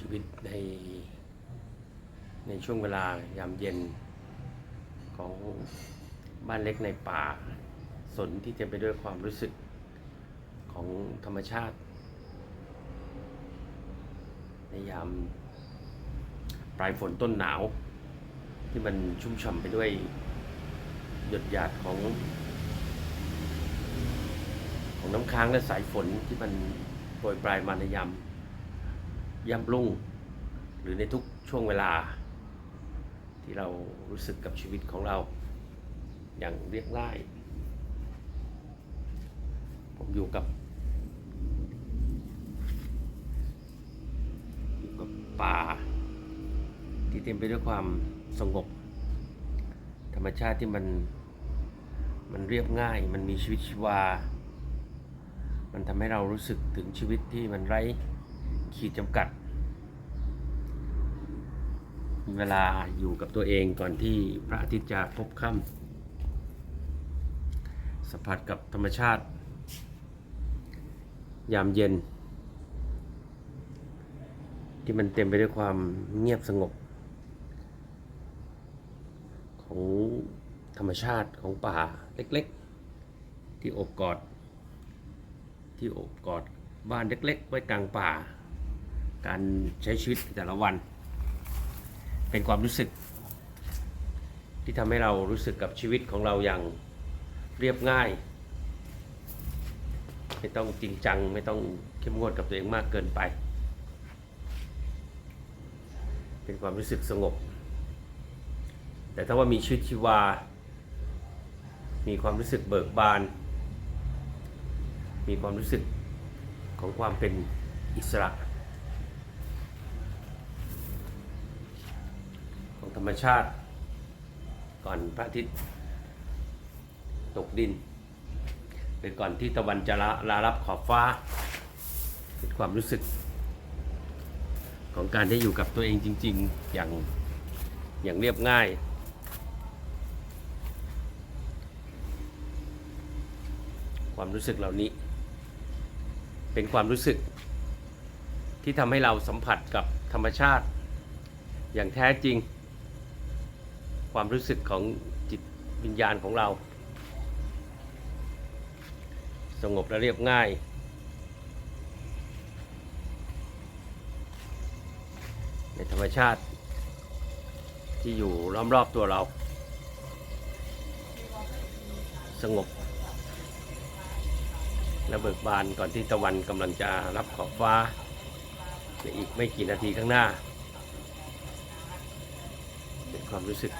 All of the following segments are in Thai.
ชีวิตในในช่วงเวลายามเย็นของบ้านเล็กในป่า สนที่เต็มไปด้วยความรู้สึกของธรรมชาติ ในยามปลายฝนต้นหนาว ที่มันชุ่มฉ่ำไปด้วยหยดหยาดของ ของน้ำค้างและสายฝนที่มันโปรยปลายมาในยาม ย่ำรุ่ง หรือในทุกช่วงเวลา ที่เรารู้สึกกับชีวิตของเรา อย่างเรียบง่ายผมอยู่กับอยู่กับป่า ที่เต็มไปด้วยความสงบ ธรรมชาติที่มันมันเรียบง่าย มันมีชีวิตชีวา มันทำให้เรารู้สึกถึงชีวิตที่มันไร้ขีดจำกัด เวลาอยู่กับตัวเองก่อนที่พระอาทิตย์จะพบค่ำสัมผัสกับธรรมชาติ ยามเย็น ที่มันเต็มไปด้วยความเงียบสงบ ของธรรมชาติของป่าเล็กๆ ที่โอบกอด ที่โอบกอดบ้านเล็กๆ ไว้กลางป่า การใช้ชีวิตแต่ละวัน เป็นความรู้สึก ที่ทำให้เรารู้สึกกับชีวิตของเราอย่างเรียบง่าย ไม่ต้องจริงจัง ไม่ต้องเข้มงวดกับตัวเองมากเกินไป เป็นความรู้สึกสงบ แต่ถ้าว่ามีชีวิตชีวา มีความรู้สึกเบิกบาน มีความรู้สึกของความเป็นอิสระ ธรรมชาติ ก่อนพระอาทิตย์ตกดินหรือก่อนที่ตะวันจะละลารับขอบฟ้า เป็นความรู้สึก ของการได้อยู่กับตัวเองจริง ๆ อย่างอย่างเรียบง่าย ความรู้สึกเหล่านี้ เป็นความรู้สึก ที่ทำให้เราสัมผัสกับธรรมชาติ อย่างแท้จริง ความรู้สึกของจิตวิญญาณของเรา สงบและเรียบง่าย ในธรรมชาติที่อยู่ล้อมรอบตัวเรา สงบ และเบิกบานก่อนที่ตะวันกำลังจะรับขอบฟ้าในอีกไม่กี่นาทีข้างหน้า เป็นความรู้สึก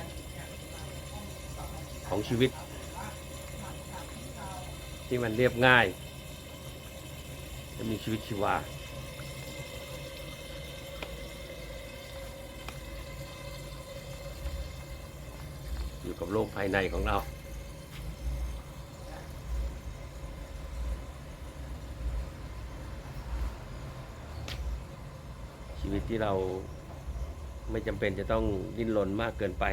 ของชีวิต ที่มันเรียบง่ายและมีชีวิตชีวา อยู่กับโลกภายในของเราชีวิตที่เราไม่จำเป็นจะต้องดิ้นรนมากเกินไป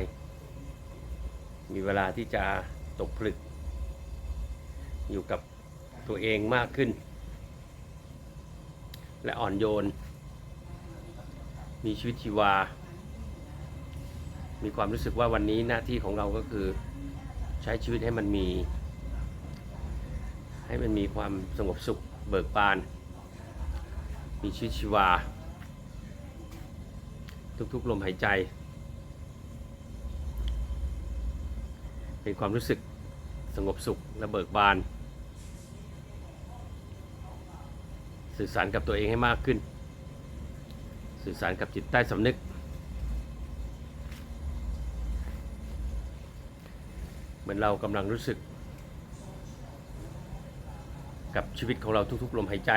มีเวลาที่จะตกผลึก อยู่กับตัวเองมากขึ้น และอ่อนโยน มีชีวิตชีวา มีความรู้สึกว่าวันนี้หน้าที่ของเราก็คือใช้ชีวิตให้มันมี ให้มันมีความสงบสุขเบิกบาน มีชีวิตชีวา ทุกๆ ลมหายใจ เป็นความรู้สึกสงบสุขและเบิกบาน สื่อสารกับตัวเองให้มากขึ้น สื่อสารกับจิตใต้สำนึก เหมือนเรากำลังรู้สึก กับชีวิตของเราทุกๆลมหายใจ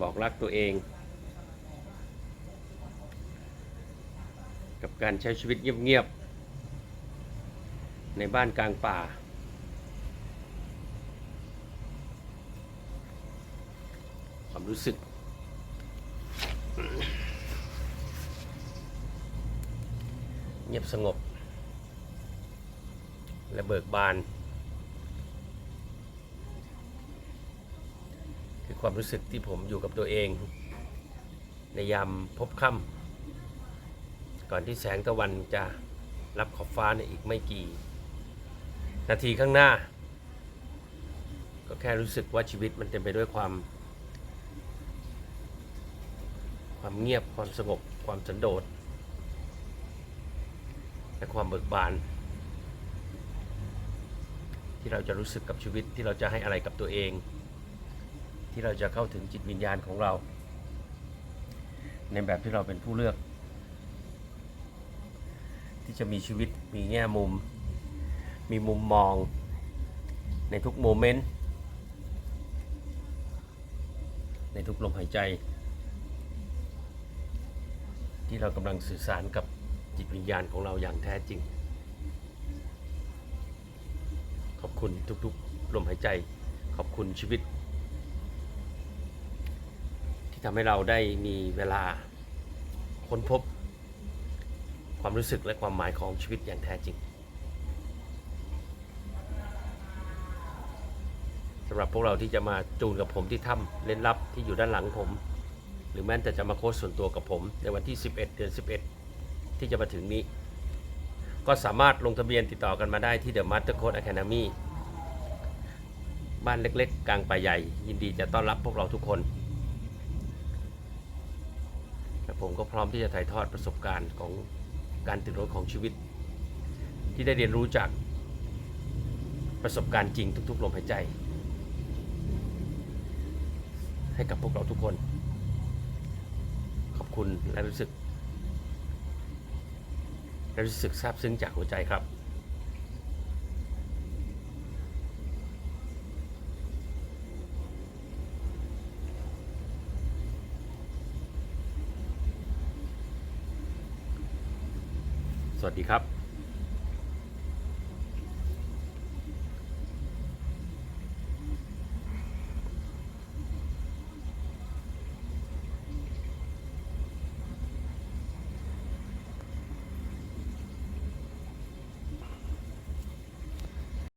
บอกรักตัวเอง กับการใช้ชีวิตเงียบๆ ในบ้านกลางป่า ความรู้สึก เงียบสงบ และเบิกบาน คือความรู้สึกที่ผมอยู่กับตัวเอง ในยามพบค่ำ ก่อนที่แสงตะวันจะรับขอบฟ้าในอีกไม่กี่ นาทีข้างหน้า ก็แค่รู้สึกว่าชีวิตมันเต็มไปด้วยความ ความเงียบความสงบความสันโดษและความเบิกบาน ที่เราจะรู้สึกกับชีวิตที่เราจะให้อะไรกับตัวเอง ที่เราจะเข้าถึงจิตวิญญาณของเรา ในแบบที่เราเป็นผู้เลือก ที่จะมีชีวิตมีแง่มุม มีมุมมองในทุกโมเมนต์ในทุกลมหายใจ ที่เรากำลังสื่อสารกับจิตวิญญาณของเราอย่างแท้จริง ขอบคุณทุกๆลมหายใจ ขอบคุณชีวิต ที่ทำให้เราได้มีเวลาค้นพบ ความรู้สึกและความหมายของชีวิตอย่างแท้จริงสำหรับพวกเราที่จะมาจูนกับผมที่ถ้ำเล่นลับที่อยู่ด้านหลังผม หรือแม้แต่จะมาโค้ชส่วนตัวกับผม ในวันที่ 11 เดือน 11 ที่จะมาถึงนี้ ก็สามารถลงทะเบียนติดต่อกันมาได้ที่ The Master Coach Academy บ้านเล็กๆ กลางป่าใหญ่ ยินดีจะต้อนรับพวกเราทุกคนและผมก็พร้อมที่จะถ่ายทอดประสบการณ์ของ การติดรถของชีวิต ที่ได้เรียนรู้จากประสบการณ์จริงทุกๆลมหายใจ ให้กับพวกเราทุกคน ขอบคุณและรู้สึกและรู้สึกซาบซึ้งจากหัวใจครับ สวัสดีครับ